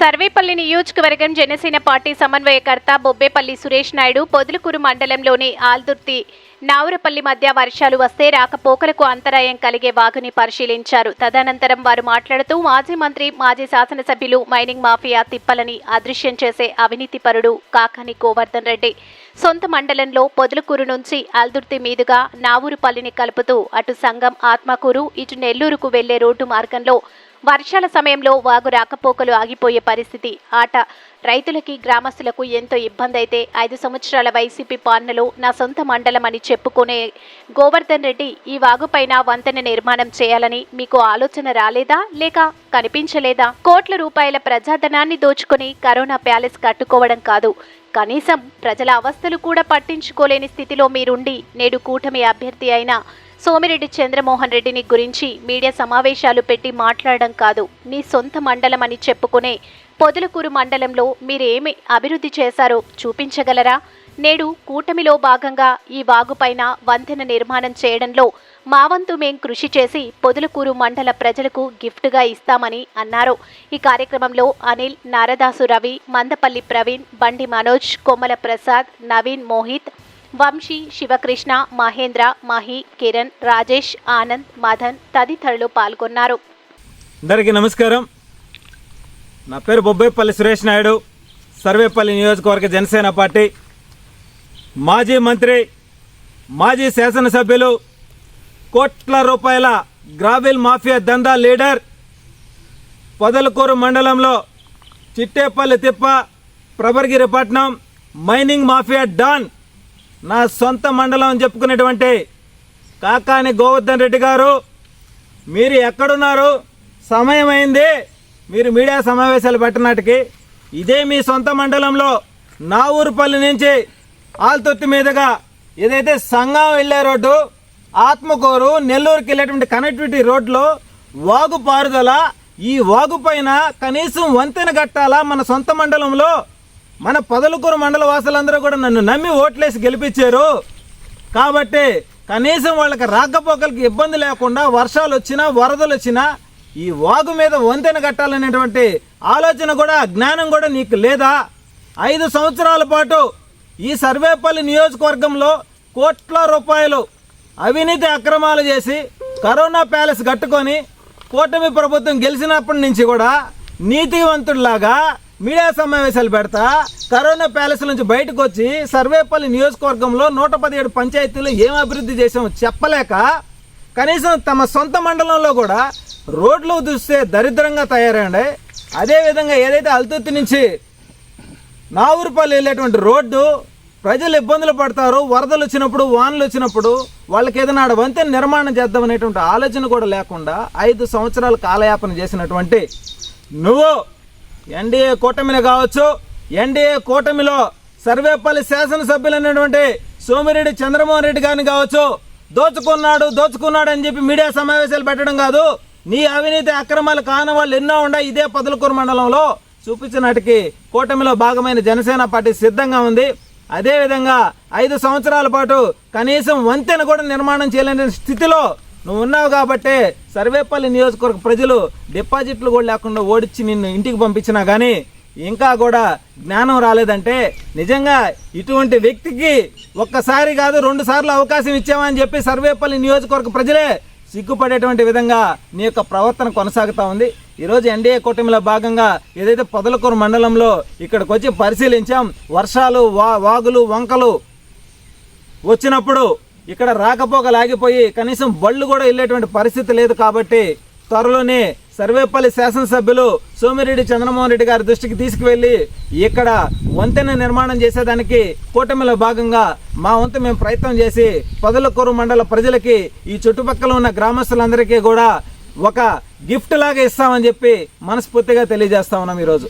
సర్వేపల్లి నియోజకవర్గం జనసేన పార్టీ సమన్వయకర్త బొబ్బేపల్లి సురేష్ నాయుడు పొదులుకూరు మండలంలోని ఆల్దుర్తి నావురపల్లి మధ్య వర్షాలు వస్తే రాకపోకలకు అంతరాయం కలిగే వాగుని పరిశీలించారు. తదనంతరం వారు మాట్లాడుతూ మాజీ మంత్రి మాజీ శాసనసభ్యులు మైనింగ్ మాఫియా తిప్పలని అదృశ్యం చేసే అవినీతిపరుడు కాకాని గోవర్ధన్ రెడ్డి. సొంత మండలంలో పొదులుకూరు నుంచి ఆల్దుర్తి మీదుగా నావూరుపల్లిని కలుపుతూ అటు సంఘం ఆత్మకూరు ఇటు నెల్లూరుకు వెళ్ళే రోడ్డు మార్గంలో వర్షాల సమయంలో వాగు రాకపోకలు ఆగిపోయే పరిస్థితి. ఆట రైతులకి గ్రామస్తులకు ఎంతో ఇబ్బంది అయితే ఐదు సంవత్సరాల వైసీపీ పాలనలో నా సొంత మండలం అని చెప్పుకునే గోవర్ధన్ రెడ్డి ఈ వాగుపైన వంతెన నిర్మాణం చేయాలని మీకు ఆలోచన రాలేదా? లేక కనిపించలేదా? కోట్ల రూపాయల ప్రజాధనాన్ని దోచుకుని కరోనా ప్యాలెస్ కట్టుకోవడం కాదు. కనీసం ప్రజల అవస్థలు కూడా పట్టించుకోలేని స్థితిలో మీరుండి నేడు కూటమి అభ్యర్థి అయిన సోమిరెడ్డి చంద్రమోహన్ రెడ్డిని గురించి మీడియా సమావేశాలు పెట్టి మాట్లాడడం కాదు నీ సొంత మండలం అని చెప్పుకునే పొదలకూరు మండలంలో మీరేమి అభివృద్ధి చేశారో చూపించగలరా? నేడు కూటమిలో భాగంగా ఈ వాగుపైన వంతెన నిర్మాణం చేయడంలో మా వంతు మేం కృషి చేసి పొదలకూరు మండల ప్రజలకు గిఫ్ట్గా ఇస్తామని అన్నారు. ఈ కార్యక్రమంలో అనిల్ నారదాసు రవి మందపల్లి ప్రవీణ్ బండి మనోజ్ కొమ్మల ప్రసాద్ నవీన్ మోహిత్ వంశీ శివకృష్ణ మహేంద్ర మహి కిరణ్ రాజేష్ ఆనంద్ మదన్ తదితరులు పాల్గొన్నారు. అందరికీ నమస్కారం. నా పేరు బొబ్బేపల్లి సురేష్ నాయుడు. సర్వేపల్లి నియోజకవర్గ జనసేన పార్టీ. మాజీ మంత్రి మాజీ శాసనసభ్యులు కోట్ల రూపాయల గ్రావిల్ మాఫియా దందా లీడర్ పొదలకూరు మండలంలో చిట్టేపల్లి తిప్ప ప్రభగిరిపట్నం మైనింగ్ మాఫియా డాన్ నా సొంత మండలం అని చెప్పుకునేటువంటి కాకాని గోవర్ధన్ రెడ్డి గారు మీరు ఎక్కడున్నారు? సమయం అయింది. మీరు మీడియా సమావేశాలు పెట్టినట్టుకి ఇదే మీ సొంత మండలంలో నా ఊరుపల్లి నుంచి ఆల్తొత్తి మీదుగా ఏదైతే సంగం వెళ్ళే రోడ్డు ఆత్మకూరు నెల్లూరుకి వెళ్ళేటువంటి కనెక్టివిటీ రోడ్లో వాగు పారుదల ఈ వాగు పైన కనీసం వంతెన కట్టాలా మన సొంత మండలంలో? మన పొదలకూరు మండల వాసులందరూ కూడా నన్ను నమ్మి ఓట్లేసి గెలిపించారు. కాబట్టి కనీసం వాళ్ళకి రాకపోకలకి ఇబ్బంది లేకుండా వర్షాలు వచ్చినా వరదలు వచ్చినా ఈ వాగు మీద వంతెన కట్టాలనేటువంటి ఆలోచన కూడా జ్ఞానం కూడా నీకు లేదా? ఐదు సంవత్సరాల పాటు ఈ సర్వేపల్లి నియోజకవర్గంలో కోట్ల రూపాయలు అవినీతి అక్రమాలు చేసి కరోనా ప్యాలెస్ కట్టుకొని కూటమి ప్రభుత్వం గెలిచినప్పటి నుంచి కూడా నీతివంతుడిలాగా మీడియా సమావేశాలు పెడతా కరోనా ప్యాలెస్ నుంచి బయటకు వచ్చి సర్వేపల్లి నియోజకవర్గంలో నూట పదిహేడు పంచాయతీలు ఏం అభివృద్ధి చేసామో చెప్పలేక కనీసం తమ సొంత మండలంలో కూడా రోడ్లు చూస్తే దరిద్రంగా తయారండి అదేవిధంగా ఏదైతే అల్తుర్తి నుంచి నావూరుపల్లి వెళ్ళేటువంటి రోడ్డు ప్రజలు ఇబ్బందులు పడతారు వరదలు వచ్చినప్పుడు వానలు వచ్చినప్పుడు వాళ్ళకి ఏదైనా వంతెన నిర్మాణం చేద్దామనేటువంటి ఆలోచన కూడా లేకుండా ఐదు సంవత్సరాలు కాలయాపన చేసినటువంటి నువ్వు ఎన్డీఏ కూటమిని కావచ్చు. ఎన్డీఏ కూటమిలో సర్వేపల్లి శాసనసభ్యులైనటువంటి సోమిరెడ్డి చంద్రమోహన్ రెడ్డి గారిని కావచ్చు. దోచుకున్నాడు దోచుకున్నాడు అని చెప్పి మీడియా సమావేశాలు పెట్టడం కాదు. నీ అవినీతి అక్రమాలు కాని వాళ్ళు ఎన్నో ఉన్నాయి. ఇదే పదలకూరు మండలంలో చూపించినట్టుకి కూటమిలో భాగమైన జనసేన పార్టీ సిద్ధంగా ఉంది. అదేవిధంగా ఐదు సంవత్సరాల పాటు కనీసం వంతెన కూడా నిర్మాణం చేయలేని స్థితిలో నువ్వు ఉన్నావు కాబట్టి సర్వేపల్లి నియోజకవర్గ ప్రజలు డిపాజిట్లు కూడా లేకుండా ఓడించి నిన్ను ఇంటికి పంపించినా కానీ ఇంకా కూడా జ్ఞానం రాలేదంటే నిజంగా ఇటువంటి వ్యక్తికి ఒక్కసారి కాదు రెండు సార్లు అవకాశం ఇచ్చామని చెప్పి సర్వేపల్లి నియోజకవర్గ ప్రజలే సిగ్గుపడేటువంటి విధంగా నీ యొక్క ప్రవర్తన కొనసాగుతూ ఉంది. ఈరోజు ఎన్డీఏ కూటమిలో భాగంగా ఏదైతే పొదలకూరు మండలంలో ఇక్కడికి వచ్చి పరిశీలించాం వర్షాలు వా వాగులు వంకలు వచ్చినప్పుడు ఇక్కడ రాకపోక లాగిపోయి కనీసం బళ్ళు కూడా వెళ్ళేటువంటి పరిస్థితి లేదు కాబట్టి త్వరలోనే సర్వేపల్లి శాసనసభ్యులు సోమిరెడ్డి చంద్రమోహన్ రెడ్డి గారి దృష్టికి తీసుకువెళ్ళి ఇక్కడ వంతెన నిర్మాణం చేసేదానికి కూటమిలో భాగంగా మా వంతు మేము ప్రయత్నం చేసి పొదలకూరు మండల ప్రజలకి ఈ చుట్టుపక్కల ఉన్న గ్రామస్తులందరికీ కూడా ఒక గిఫ్ట్ లాగా ఇస్తామని చెప్పి మనస్ఫూర్తిగా తెలియజేస్తా ఉన్నాం ఈరోజు.